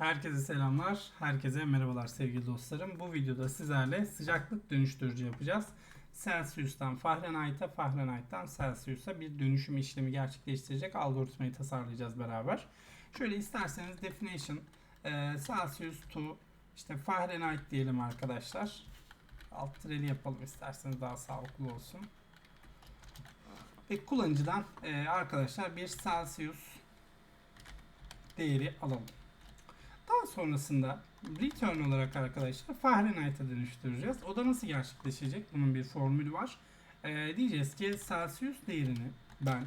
Herkese selamlar, herkese merhabalar sevgili dostlarım. Bu videoda sizlerle sıcaklık dönüştürücü yapacağız. Celsius'tan Fahrenheit'a, Fahrenheit'tan Celsius'a bir dönüşüm işlemi gerçekleştirecek algoritmayı tasarlayacağız beraber. Şöyle isterseniz definition e, Celsius to işte Fahrenheit diyelim arkadaşlar. Alt tireli yapalım isterseniz daha sağlıklı olsun. Ve kullanıcıdan e, arkadaşlar bir Celsius değeri alalım. Daha sonrasında return olarak arkadaşlar Fahrenheit'a dönüştüreceğiz. O da nasıl gerçekleşecek? Bunun bir formülü var. Ee, diyeceğiz ki Celsius değerini ben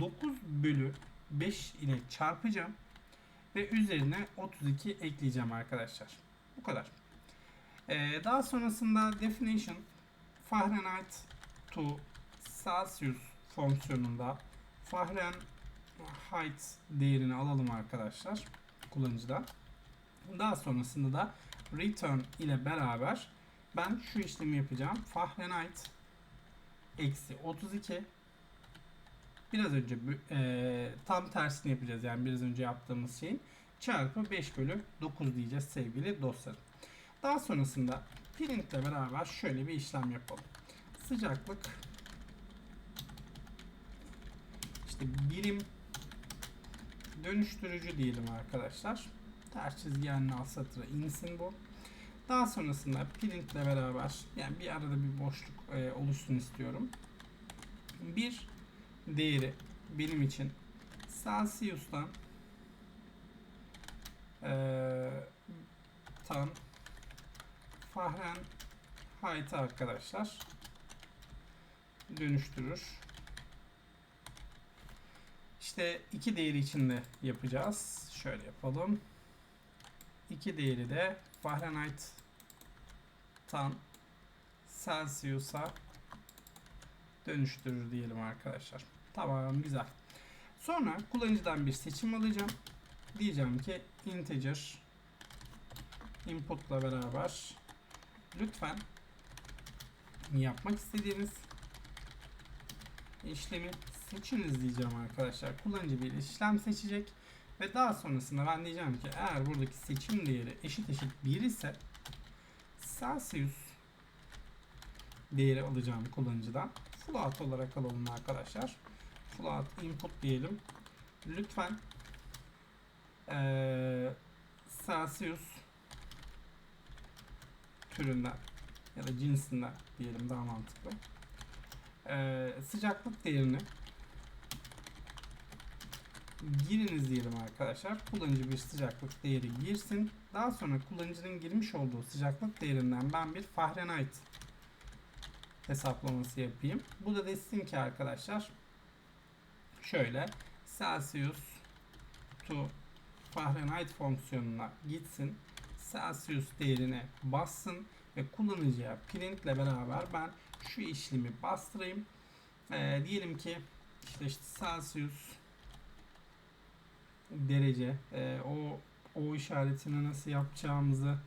9 bölü 5 ile çarpacağım ve üzerine 32 ekleyeceğim arkadaşlar. Bu kadar. Ee, daha sonrasında definition Fahrenheit to Celsius fonksiyonunda Fahrenheit değerini alalım arkadaşlar kullanıcıdan. Daha sonrasında da return ile beraber ben şu işlemi yapacağım. Fahrenheit eksi 32 biraz önce e, tam tersini yapacağız. Yani biraz önce yaptığımız şeyin çarpı 5 bölü 9 diyeceğiz sevgili dostlarım. Daha sonrasında print ile beraber şöyle bir işlem yapalım. Sıcaklık işte birim dönüştürücü diyelim arkadaşlar. Ters çizgiyenli alt satıra insin bu. Daha sonrasında print ile beraber yani bir arada bir boşluk e, oluşsun istiyorum. Bir değeri benim için Celsius'tan e, tan Fahrenheit'a arkadaşlar dönüştürür. İşte iki değeri içinde yapacağız. Şöyle yapalım. İki değeri de Fahrenheit'tan Celsius'a dönüştürür diyelim arkadaşlar. Tamam güzel. Sonra kullanıcıdan bir seçim alacağım. Diyeceğim ki integer input'la beraber lütfen yapmak istediğiniz işlemi seçiniz diyeceğim arkadaşlar. Kullanıcı bir işlem seçecek ve daha sonrasında ben diyeceğim ki eğer buradaki seçim değeri eşit eşit 1 ise Celsius değeri alacağım kullanıcıdan. Float olarak alalım arkadaşlar. Float input diyelim. Lütfen ee, Celsius türünden ya da cinsinden diyelim daha mantıklı. Ee, sıcaklık değerini giriniz diyelim arkadaşlar. Kullanıcı bir sıcaklık değeri girsin. Daha sonra kullanıcının girmiş olduğu sıcaklık değerinden ben bir Fahrenheit hesaplaması yapayım. Bu da desin ki arkadaşlar şöyle Celsius to Fahrenheit fonksiyonuna gitsin. Celsius değerine bassın ve kullanıcıya print ile beraber ben şu işlemi bastırayım. Ee, diyelim ki işte, işte Celsius derece e, o o işaretini nasıl yapacağımızı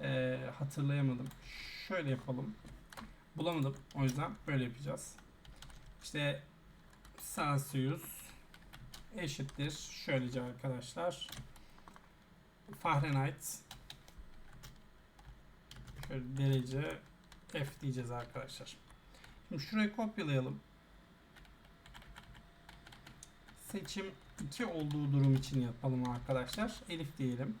e, hatırlayamadım. Şöyle yapalım. Bulamadım. O yüzden böyle yapacağız. İşte Celsius eşittir. Şöylece arkadaşlar. Fahrenheit şöyle derece F diyeceğiz arkadaşlar. Şimdi şurayı kopyalayalım. Seçim 2 olduğu durum için yapalım arkadaşlar. Elif diyelim.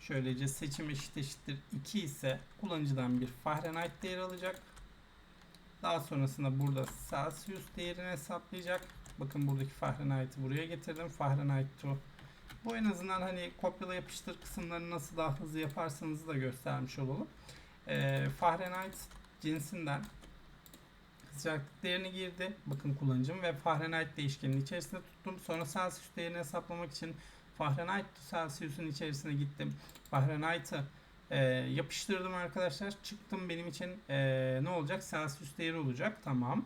Şöylece seçim eşit eşittir 2 ise kullanıcıdan bir Fahrenheit değeri alacak. Daha sonrasında burada Celsius değerini hesaplayacak. Bakın buradaki Fahrenheit'i buraya getirdim. Fahrenheit to. Bu en azından hani kopyala yapıştır kısımlarını nasıl daha hızlı yaparsanız da göstermiş olalım. Ee, Fahrenheit cinsinden sıcaklık girdi. Bakın kullanıcım ve Fahrenheit değişkeninin içerisinde tuttum. Sonra Celsius değerini hesaplamak için Fahrenheit Celsius'un içerisine gittim. Fahrenheit'ı e, yapıştırdım arkadaşlar. Çıktım benim için e, ne olacak? Celsius değeri olacak. Tamam.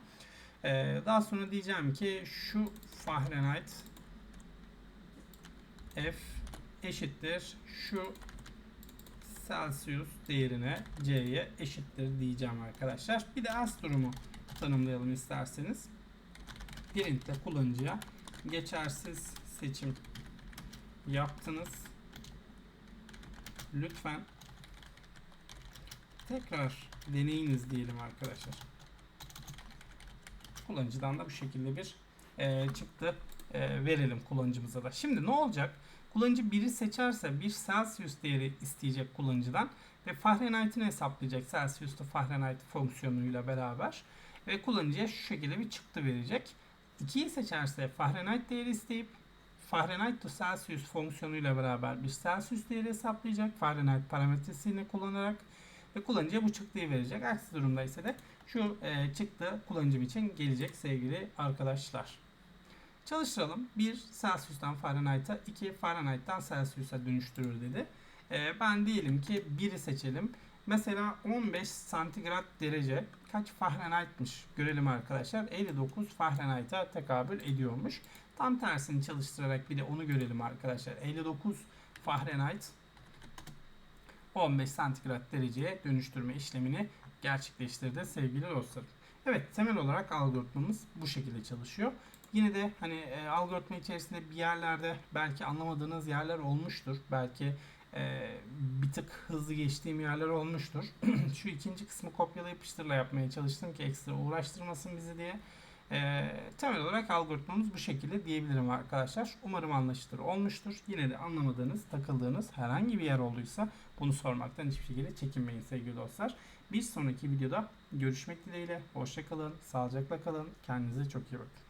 E, daha sonra diyeceğim ki şu Fahrenheit F eşittir şu Celsius değerine C'ye eşittir diyeceğim arkadaşlar. Bir de else durumu tanımlayalım isterseniz. Print'te kullanıcıya geçersiz seçim yaptınız. lütfen tekrar deneyiniz diyelim arkadaşlar. Kullanıcıdan da bu şekilde bir e, çıktı e, verelim kullanıcımıza da. Şimdi ne olacak? Kullanıcı biri seçerse bir Celsius değeri isteyecek kullanıcıdan ve Fahrenheit'ini hesaplayacak Celsius to Fahrenheit fonksiyonuyla beraber ve kullanıcıya şu şekilde bir çıktı verecek. 2'yi seçerse Fahrenheit değeri isteyip Fahrenheit to Celsius fonksiyonuyla beraber bir Celsius değeri hesaplayacak Fahrenheit parametresini kullanarak ve kullanıcıya bu çıktıyı verecek. Aksi durumda ise de şu e, çıktı kullanıcım için gelecek sevgili arkadaşlar. Çalıştıralım. 1 Celsius'tan Fahrenheit'a, 2 Fahrenheit'tan Celsius'a dönüştürür dedi. E, ben diyelim ki 1'i seçelim. Mesela 15 santigrat derece kaç Fahrenheit'miş görelim arkadaşlar. 59 Fahrenheit'a tekabül ediyormuş. Tam tersini çalıştırarak bir de onu görelim arkadaşlar. 59 Fahrenheit 15 santigrat dereceye dönüştürme işlemini gerçekleştirdi sevgili dostlarım. Evet temel olarak algoritmamız bu şekilde çalışıyor. Yine de hani e, algoritma içerisinde bir yerlerde belki anlamadığınız yerler olmuştur. Belki e, bir tık hızlı geçtiğim yerler olmuştur. Şu ikinci kısmı kopyala yapıştırla yapmaya çalıştım ki ekstra uğraştırmasın bizi diye. E, temel olarak algoritmamız bu şekilde diyebilirim arkadaşlar. Umarım anlaşılır olmuştur. Yine de anlamadığınız, takıldığınız herhangi bir yer olduysa bunu sormaktan hiçbir şekilde çekinmeyin sevgili dostlar. Bir sonraki videoda görüşmek dileğiyle. Hoşçakalın, sağlıcakla kalın. Kendinize çok iyi bakın.